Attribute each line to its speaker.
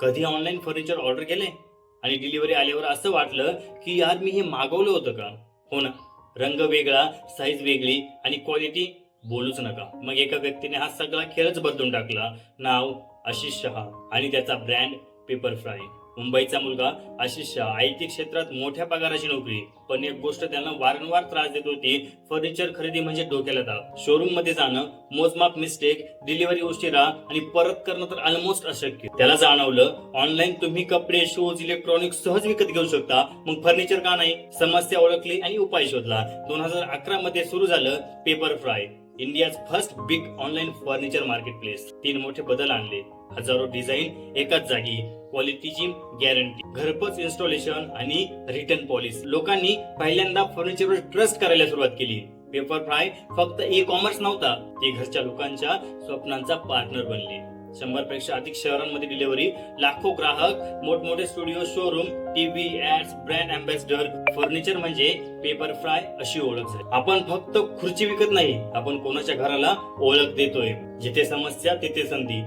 Speaker 1: कधी online furniture order केले? आणि डिलिव्हरी आल्यावर असं वाटलं की यार मी हे मागवलं होतं का? हो ना. रंग वेगळा साईज वेगळी आणि क्वालिटी बोलूच नका. मग एका व्यक्तीने हा सगळा खेळच बदलून टाकला. नाव आशिष शहा आणि त्याचा ब्रँड पेपर फ्राय मुंबईचा मुलगा आशिष शहा. आय टी क्षेत्रात मोठ्या पगाराची नोकरी. पण एक गोष्ट त्यांना वारंवार त्रास देत होती. फर्निचर खरेदी म्हणजे डोक्याला ताप. शोरूममध्ये जाणं मोजमाप मिस्टेक डिलिव्हरी उशिरा आणि परत करणं तर ऑलमोस्ट अशक्य. त्याला जाणवलं ऑनलाईन तुम्ही कपडे शूज इलेक्ट्रॉनिक्स सहज विकत घेऊ शकता. मग फर्निचर का नाही? समस्या ओळखली आणि उपाय शोधला. दोन हजार अकरा मध्ये सुरू झालं Pepperfry India's first big online furniture marketplace तीन मोठे बदल आणले. हजारो डिझाईन एकाच जागी. क्वालिटीची गॅरंटी घरपोच इन्स्टॉलेशन आणि रिटर्न पॉलिसी लोकांनी पहिल्यांदा फर्निचरवर ट्रस्ट करायला सुरुवात केली. पेपर फ्राय फक्त ई कॉमर्स नव्हता. ते घरच्या लोकांच्या स्वप्नांचा पार्टनर बनले. शंभरपेक्षा अधिक शहरांमध्ये डिलिव्हरी लाखो ग्राहक मोठमोठे studio showroom TV ads brand ambassador furniture म्हणजे पेपर फ्राय अशी ओळख झाली. आपण फक्त खुर्ची विकत नाही आपण कोणाच्या घराला ओळख देतोय. जिथे समस्या तिथे संधी.